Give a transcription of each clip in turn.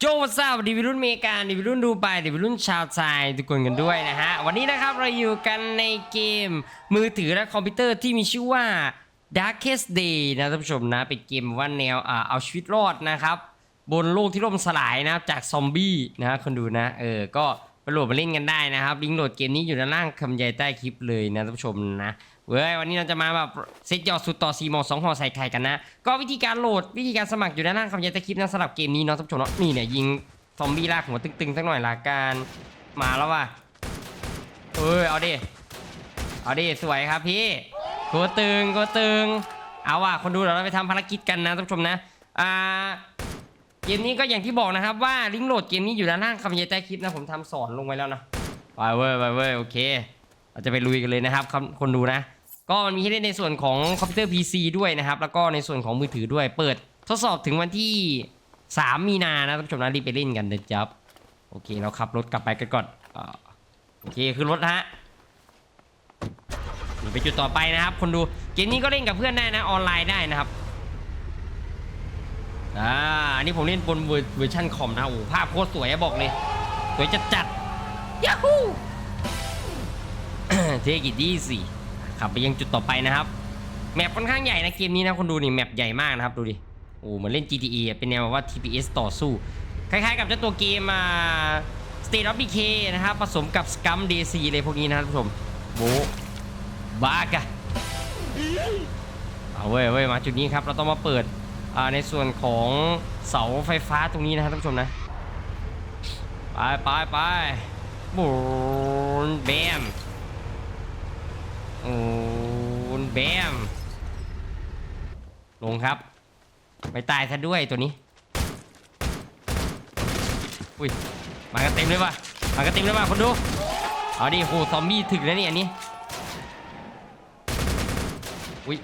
โจวัสดีวิรุ่นเมกาดีวิรุ่นดูไปดีวิรุ่นชาวไทยทุกคนกันด้วยนะฮะ วันนี้นะครับเราอยู่กันในเกมมือถือและคอมพิวเตอร์ที่มีชื่อว่า Darkest Day นะท่านผู้ชมนะ เป็นเกมว่าแนวเอาชีวิตรอดนะครับ บนโลกที่ล่มสลายนะครับจากซอมบี้นะฮะคนดูนะเออก็ไปโหลดมาเล่นกันได้นะครับลิงก์โหลดเกมนี้อยู่ด้านล่างคำใหญ่ใต้คลิปเลยนะท่านผู้ชมนะ เว้ยวันนี้เราจะมาแบบเซตยอดสุดต่อ4หมอ2ห่อใส่ไข่กันนะ ก็วิธีการโหลดวิธีการสมัครอยู่ด้านล่างคำใหญ่ใต้คลิปนะสำหรับเกมนี้เนาะท่านผู้ชมเนาะนี่เนี่ยยิงซอมบี้ลากหัวตึงๆสักหน่อยละกันมาแล้วว่ะเอ้ยเอาดิเอาดิสวยครับพี่กูตึงกูตึงเอาว่ะคนดูเดี๋ยวเราไปทำภารกิจกันนะท่านผู้ชมนะอ่าเกมนี้ก็อย่างที่บอกนะครับว่าลิงก์โหลดเกมนี้อยู่ด้านล่างคำยายใต้คลิปนะผมทำสอนลงไว้แล้วนะไปเว้ยไปเว้ยโอเคเราจะไปลุยกันเลยนะครับคนดูนะ ก็มันมีให้เล่นในส่วนของคอมพิวเตอร์ PC ด้วยนะครับ แล้วก็ในส่วนของมือถือด้วย เปิดทดสอบถึงวันที่ 3 มีนานะท่านผู้ชมนะรีบไปเล่นกันเด็ดจับโอเคเราขับรถกลับไปกันก่อนอโอเคคือรถฮะนี่ไปจุดต่อไปนะครับ คนดูเกมนี้ก็เล่นกับเพื่อนได้นะออนไลน์ได้นะครับอ่าอันนี้ผมเล่นบนเวอร์ชันคอมนะโอ้ภาพโคตรสวยบอกเลยสวยจัดจัดยาฮูเทกิดีสิ ขับไปยังจุดต่อไปนะครับ แมปค่อนข้างใหญ่นะเกมนี้นะคนดูนี่แมปใหญ่มากนะครับดูดิโอ้เหมือนเล่น GTA เป็นแนวแบบว่า TPS ต่อสู้ คล้ายๆกับเจ้าตัวเกมอ่า State of Decay นะครับผสมกับ Scum DC เลยพวกนี้นะครับท่านผู้ชมโบบ้ากะเอาเว้ยเว้ยมาจุดนี้ครับเราต้องมาเปิดในส่วนของเสาไฟฟ้าตรงนี้นะครับท่านผู้ชมนะไปไปไปบูนแบม บูนแบม ลงครับ ไปตายซะด้วยตัวนี้ อุ้ย มากันเต็มเลยว่ะ มากันเต็มเลยว่ะคนดู เอาดิโหซอมบี้ถึกแล้วนี่อันนี้ อุ้ย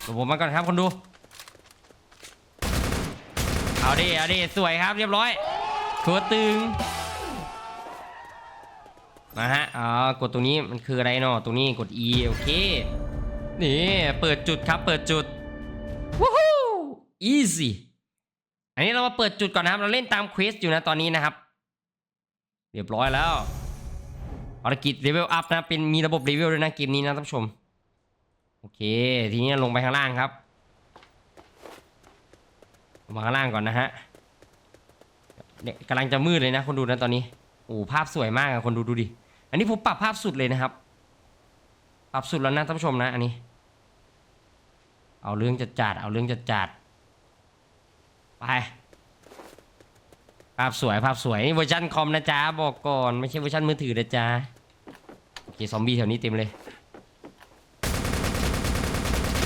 เดี๋ยวผมมาก่อนครับคนดู เอาดิ เอาดิ สวยครับเรียบร้อย ตัวตึง มาฮะอ๋อกดตรงนี้มันคืออะไรเนาะตรงนี้กด E โอเค นี่เปิดจุดครับเปิดจุดวู้ฮู้ easy อันนี้เรามาเปิดจุดก่อนนะครับ เราเล่นตามเควสอยู่นะตอนนี้นะครับ เรียบร้อยแล้วภารกิจเลเวลอัพนะ เป็นมีระบบเลเวลด้วยนะเกมนี้นะท่านผู้ชม โอเค ทีนี้ลงไปข้างล่างครับลงมาข้างล่างก่อนนะฮะเนี่ยกำลังจะมืดเลยนะคนดูนะตอนนี้ โอ้ภาพสวยมากอะคนดูดูดิ อันนี้ผมปรับภาพสุดเลยนะครับ ปรับสุดแล้วนะท่านผู้ชมนะ อันนี้ เอาเรื่องจัดจัดเอาเรื่องจัดจัดไปภาพสวยภาพสวยนี่เวอร์ชันคอมนะจ๊ะบอกก่อนไม่ใช่เวอร์ชันมือถือนะจ๊ะโอเคซอมบี้แถวนี้เต็มเลย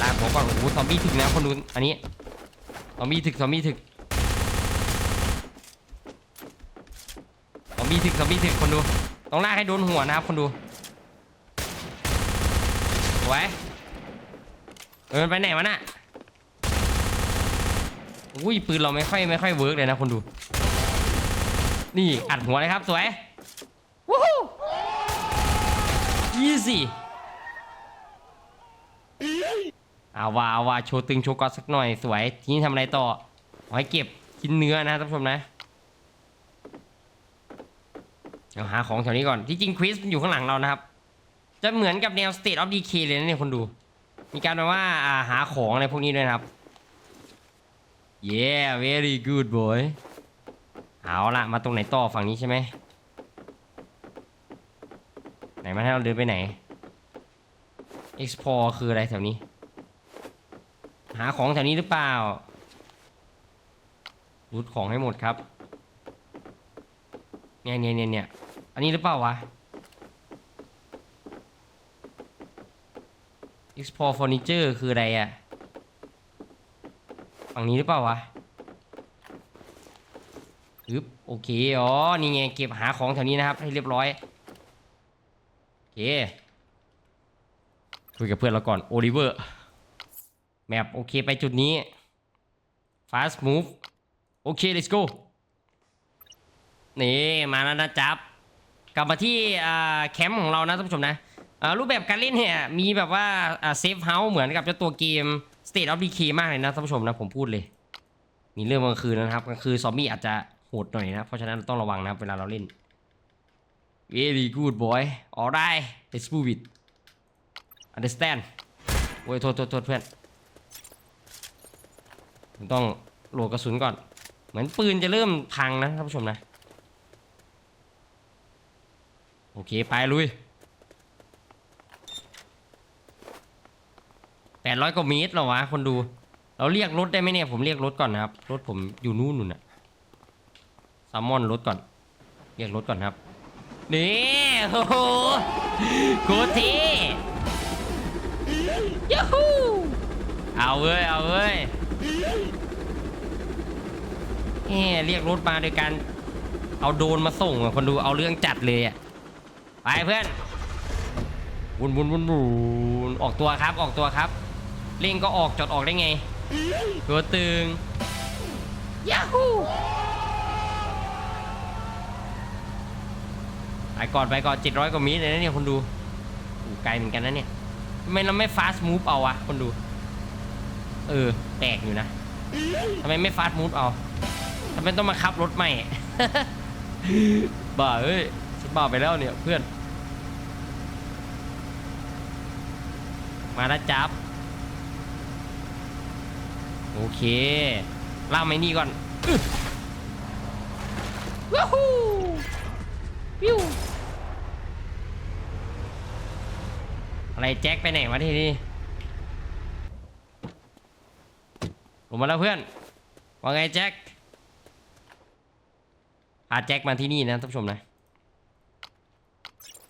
ลากผมก่อนโอ้โหซอมบี้ถึกนะคนดูอันนี้ซอมบี้ถึกซอมบี้ถึกซอมบี้ถึกซอมบี้ถึกคนดู ต้องลากให้โดนหัวนะครับคนดูไว้เออมันไปไหนวะน่ะอุ้ยปืนเราไม่ค่อยไม่ค่อยเวิร์กเลยนะคนดู นี่อัดหัวเลยครับสวยวู้ฮู้ยี่สิเอาว่าเอาว่าโชว์ตึงโชว์กอสักหน่อยสวย ทีนี้ทำอะไรต่อขอให้เก็บชิ้นเนื้อนะท่านผู้ชมนะ เอาหาของแถวนี้ก่อน ที่จริงควิสมันอยู่ข้างหลังเรานะครับ จะเหมือนกับแนว State of Decay เลยนะเนี่ยคนดู มีการแบบว่าอ่าหาของอะไรพวกนี้ด้วยนะครับ yeah very good boy เอาละมาตรงไหนต่อฝั่งนี้ใช่ไหมไหนมาให้เราเดินไปไหน explore คืออะไรแถวนี้ หาของแถวนี้หรือเปล่ารูดของให้หมดครับ เนี่ยเนี่ยเนี่ยเนี่ย อันนี้หรือเปล่าวะ explore furniture คืออะไรอะฝั่งนี้หรือเปล่าวะอึบโอเค อ๋อ นี่ไงเก็บหาของแถวนี้นะครับ ให้เรียบร้อย โอเค คุยกับเพื่อนเราก่อน โอลิเวอร์ แมปโอเคไปจุดนี้ fast move โอเค let's go นี่ มาแล้วนะจับ กลับมาที่แคมป์ของเรานะท่านผู้ชมนะรูปแบบการเล่นเนี่ยมีแบบว่าเซฟเฮาส์เหมือนกับเจ้าตัวเกม State of Decay มากเลยนะท่านผู้ชมนะผมพูดเลย มีเรื่องกลางคืนนะครับกลางคืนซอมบี้อาจจะโหดหน่อยนะ เพราะฉะนั้นเราต้องระวังนะเวลาเราเล่น very good boy alright let's move it understand โอ้ยโทษโทษโทษเพื่อนผมต้องโหลดกระสุนก่อน เหมือนปืนจะเริ่มพังนะท่านผู้ชมนะ โอเค ไปลุยแปดร้อยกว่าเมตรหรอวะ คนดู เราเรียกรถได้ไหมเนี่ย ผมเรียกรถก่อนนะครับ รถผมอยู่นู่นนู่นอะซามอนรถก่อน เรียกรถก่อนครับ นี่โอ้โหโคตรเท่ยูฮูเอาเว้ย เอาเว้ยเอ๊เรียกรถมาโดยการเอาโดนมาส่งอะคนดูเอาเรื่องจัดเลยอะ ไปเพื่อนวุนวุนวุนวุนออกตัวครับออกตัวครับเร่งก็ออกจอดออกได้ไง ตัวตึงยาฮูไปก่อนไปก่อน700กว่าเมิเลยนะเนี่ยคนดูอู้ไกลเหมือนกันนะเนี่ยทำไมเราไม่ฟาสต์มูฟเอาวะคนดู เออแปลกอยู่นะทำไมไม่ฟาสต์มูฟเอาทำไมต้องมาขับรถใหม่บ้าเอ้ยฉันบ้าไปแล้วเนี่ยเพื่อน มาแล้วจับ โอเคล่ามไอ้นี่ก่อนอึ๊ะว้าวฮู้ปิ้วอะไรแจ็คไปไหนวะทีนี้ลงมาแล้วเพื่อน ว่าไงแจ็คพาแจ็คมาที่นี่นะท่านผู้ชมนะ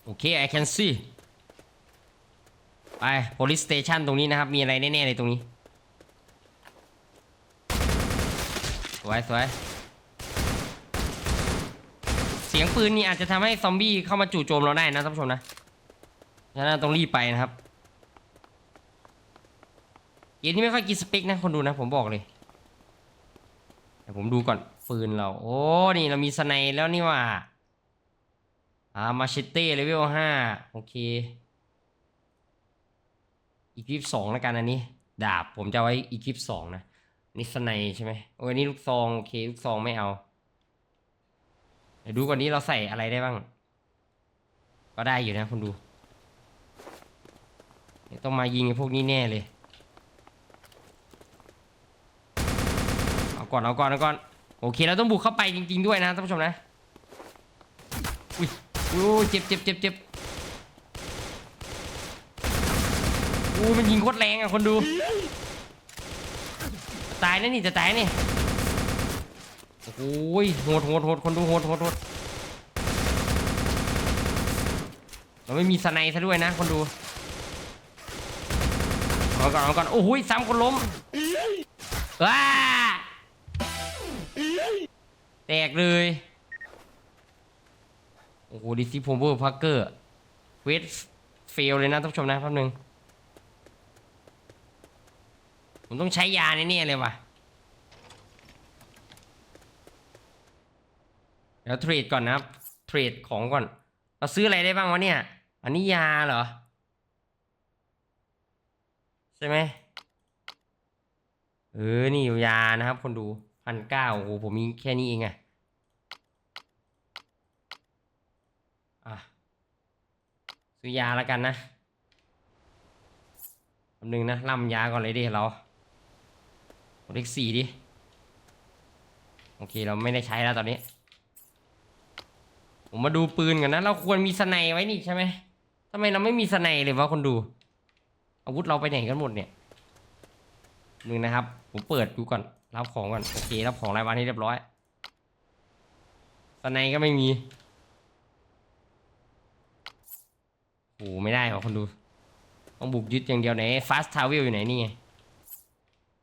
โอเค I can see ไป police station ตรงนี้นะครับ มีอะไรแน่ๆเลยตรงนี้ สวยสวยเสียงปืนนี่อาจจะทำให้ซอมบี้เข้ามาจู่โจมเราได้นะท่านผู้ชมนะฉะนั้นต้องรีบไปนะครับเกมนี้ไม่ค่อยกินสเปคนะคนดูนะผมบอกเลยเดี๋ยวผมดูก่อนปืนเรา โอ้นี่เรามีสไนด์แล้วนี่ว่าอ่ามาเชเต้เลเวลห้าโอเค อีคลิปสองแล้วกันอันนี้ ดาบผมจะไว้อีคลิปสองนะนี่สไนใช่ไหมโอ้ยนี่ลูกซองโอเคลูกซองไม่เอาเดี๋ยวดูก่อนนี้เราใส่อะไรได้บ้าง ก็ได้อยู่นะคุณดูต้องมายิงพวกนี้แน่เลยเอาก่อนเอาก่อนเอาก่อนโอเคเราต้องบุกเข้าไปจริง ๆด้วยนะท่านผู้ชมนะอุ้ยอุ้ยเจ็บเจ็บเจ็บเจ็บ อู้มันยิงโคตรแรงอะคนดู ตายนะนี่จะตายนี่โอ้ยโหดโหดโหดคนดูโหดโหดโหดเราไม่มีสไนซะด้วยนะ คนดูเอาก่อนเอาก่อนโอ้ยซ้ำคนล้มว้าแตกเลยโอ้โหดิซิโพเวอร์พักเกอร์เวทเฟลเลยนะท่านผู้ชมนะแป๊บนึง ผมต้องใช้ยาแน่ๆเลยว่ะ เดี๋ยวเทรดก่อนนะครับ เทรดของก่อน เราซื้ออะไรได้บ้างวะเนี่ย อันนี้ยาเหรอ ใช่ไหมเออ นี่ยานะครับ คนดูพันเก้าโอ้โห ผมมีแค่นี้เองอะอะ ซื้อยาแล้วกันนะคำนึงนะล่ำยาก่อนเลยดิเรา กดเลขสี่ดิ โอเคเราไม่ได้ใช้แล้วตอนนี้ ผมมาดูปืนกันนะ เราควรมีสไนไว้นี่ใช่ไหมทำไมเราไม่มีสไนเลยวะคนดู อาวุธเราไปไหนกันหมดเนี่ยนึงนะครับ ผมเปิดดูก่อนรับของก่อนโอเครับของรายวันให้เรียบร้อยสไนก็ไม่มีโอ้ไม่ได้หรอคนดู ต้องบุกยึดอย่างเดียวไหน fast travel อยู่ไหนนี่ไง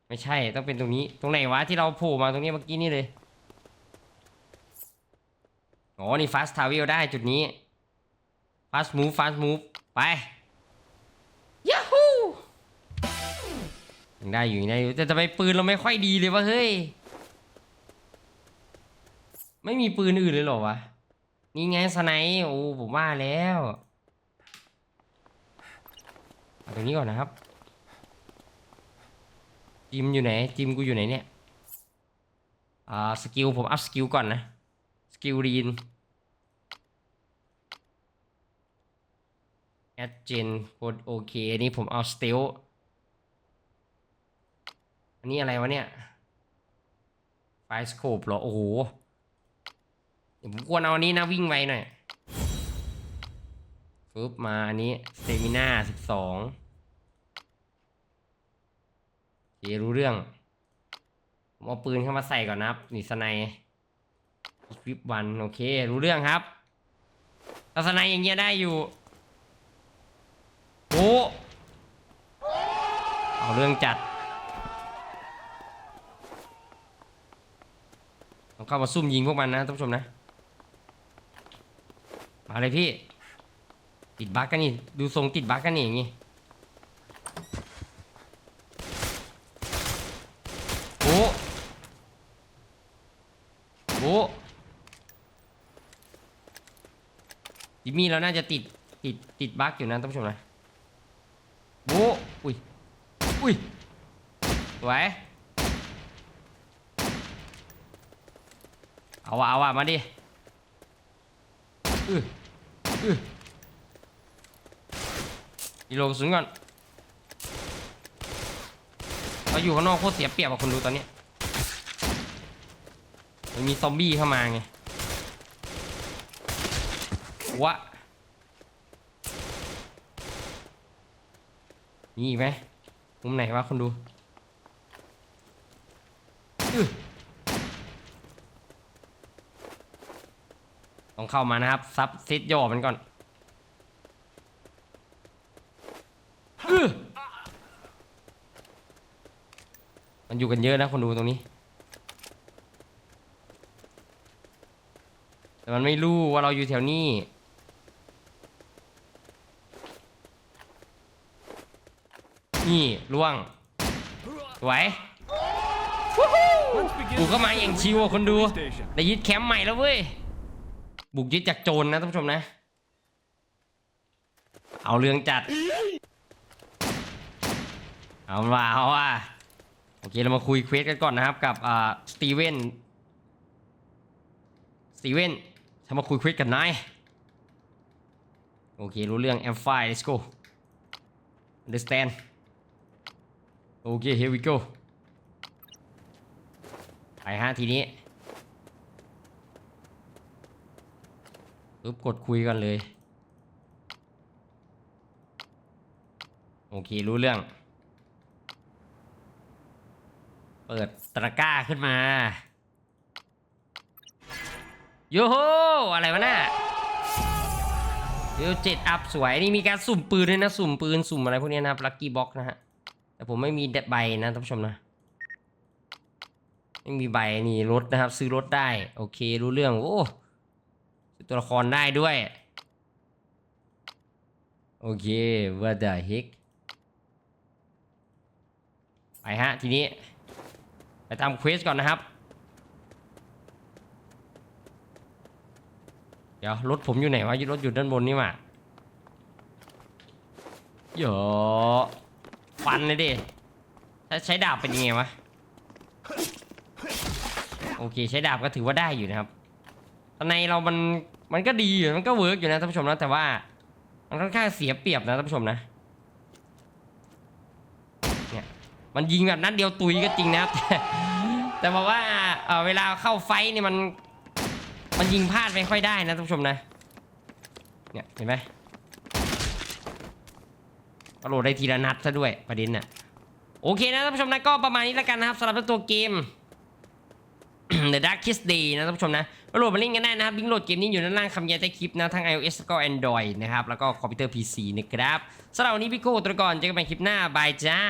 ไม่ใช่ต้องเป็นตรงนี้ ตรงไหนวะที่เราโผล่มาตรงนี้เมื่อกี้นี่เลยอ๋อนี่ fast travel ได้จุดนี้ fast move fast move ไปย a ฮูยังได้อยู่ยังได้อยู่แต่ทำไมปืนเราไม่ค่อยดีเลยวะเฮ้ยไม่มีปืนอื่นเลยเหรอวะนี่ไงสไนป์โอ้ผมว่าแล้วเอาตรงนี้ก่อนนะครับ จิมอยู่ไหน จิมกูอยู่ไหนเนี่ย อ่า สกิลผมอัพสกิลก่อนนะ สกิลรีนแอดเจนโคดโอเค อันนี้ผมเอาสเตลอันนี้อะไรวะเนี่ยไฟสโคปเหรอ โอ้โห เดี๋ยวผมควรเอาอันนี้นะ วิ่งไวหน่อยฟึบมาอันนี้สเตมิน่าสิบสอง โอเครู้เรื่องผมเอาปืนเข้ามาใส่ก่อนนะครับนี่สไนอีควิปวันโอเค รู้เรื่องครับถ้าสไนอย่างเงี้ยได้อยู่โอ้เอาเรื่องจัดต้องเข้ามาซุ่มยิงพวกมันนะท่านผู้ชมนะ มาเลยพี่ ติดบั๊กกันนี่ ดูทรงติดบั๊กกันนี่อย่างงี้โอ้โอ้ มี่เราน่าจะติดติดติดบั๊กอยู่นะท่านผู้ชมนะโอ้อุ้ยอุ้ยสวยเอาว่ะเอาว่ะมาดิอืออือดีโลกสุนก่อนเราอยู่ข้างนอกโคตรเสียเปรียบอะคนดูตอนนี้มันมีซอมบี้เข้ามาไง วะมีอีกไหมมุมไหนวะคนดูอื้อต้องเข้ามานะครับ ซับเซตย่อมันก่อนมันอยู่กันเยอะนะคนดูตรงนี้ แต่มันไม่รู้ว่าเราอยู่แถวนี้ นี่ล่วงสวยกูเข้ามาอย่างชิวอะคนดูได้ยึดแคมป์ใหม่แล้วเว้ย บุกยึดจากโจรนะท่านผู้ชมนะ เอาเรื่องจัด เอาว่าเอาว่าโอเคเรามาคุยเควสกันก่อนนะครับกับอ่าสตีเวนสตีเวนทำมาคุยเควสกันนายโอเครู้เรื่อง M5 let's go understand โอเค here we go ไปฮะทีนี้ปุ๊บกดคุยกันเลย โอเค รู้เรื่อง เปิดตะกร้าขึ้นมา โยโฮ อะไรวะน่ะเดี๋ยวเจ็ดอัพสวย นี่มีการสุ่มปืนด้วยนะ สุ่มปืน สุ่มอะไรพวกนี้นะครับ ลัคกี้บ็อกนะฮะ แต่ผมไม่มีใบนะท่านผู้ชมนะไม่มีใบนี่รถนะครับ ซื้อรถได้ โอเครู้เรื่องโอ้ตัวละครได้ด้วย โอเค what the heck ไปฮะ ทีนี้ ไปทำเควสก่อนนะครับ เดี๋ยว รถผมอยู่ไหนวะรถอยู่ด้านบนนี่มาเดี๋ยว ฟันเลยดิถ้าใช้ดาบเป็นยังไงวะ โอเค ใช้ดาบก็ถือว่าได้อยู่นะครับตอนในเรามันมันก็ดีอยู่มันก็เวิร์กอยู่นะท่านผู้ชมนะแต่ว่า มันค่อนข้างเสียเปรียบนะท่านผู้ชมนะเนี่ยมันยิงแบบนัดเดียวตุยก็จริงนะครับแต่แต่บอกว่าเออเวลาเข้าไฟเนี่ยมัน มันยิงพลาดไม่ค่อยได้นะท่านผู้ชมนะเนี่ยเห็นไหม โหลดได้ทีละนัดซะด้วยประเด็นน่ะโอเคนะท่านผู้ชมนะก็ประมาณนี้แล้วกันนะครับสำหรับตัวเกม The Darkest Day นะท่านผู้ชมนะมาโหลดมาเล่นกันได้นะครับลิงก์โหลดเกมนี้อยู่ด้านล่างคำยายใต้คลิปนะทั้ง iOS ก็ Android นะครับแล้วก็คอมพิวเตอร์ PC นะครับสำหรับวันนี้พี่โก้ตัวก่อนเจอกันใหม่คลิปหน้าบายจ้า